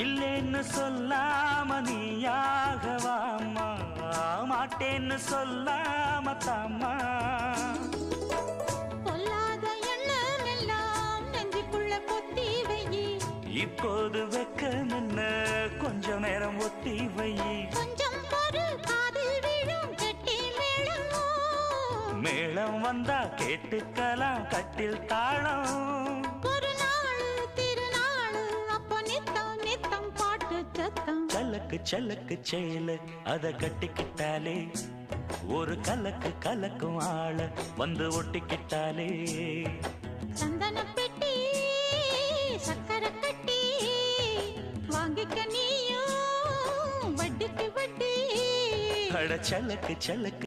இல்லேன்னு சொல்லாம நீயாகவாமா மாட்டேன்னு சொல்லாம தாமா பொல்லாத எண்ணம் எல்லாம் நெஞ்சுக்குள்ள கொத்தி வையி இப்போது வெக்க நின்ன கொஞ்ச நேரம் ஒத்தி வை. மேளம் வந்தா கேட்டுக்கலாம் கட்டில் தாளம். ஒரு நாள் திருநாள் அப்ப நித்தம் நித்தம் பாட்டு சத்தம். சலக்கு சலக்கு செயல அத கட்டிக்கிட்டாலே. ஒரு கலக்கு கலக்கும் ஆள வந்து ஒட்டிக்கிட்டாலே. சந்தன பெட்டி சக்கரை கட்டி வாங்கிக்க நீயும் வட்டிக்கு வட்டி. அட சலக்கு சலக்கு.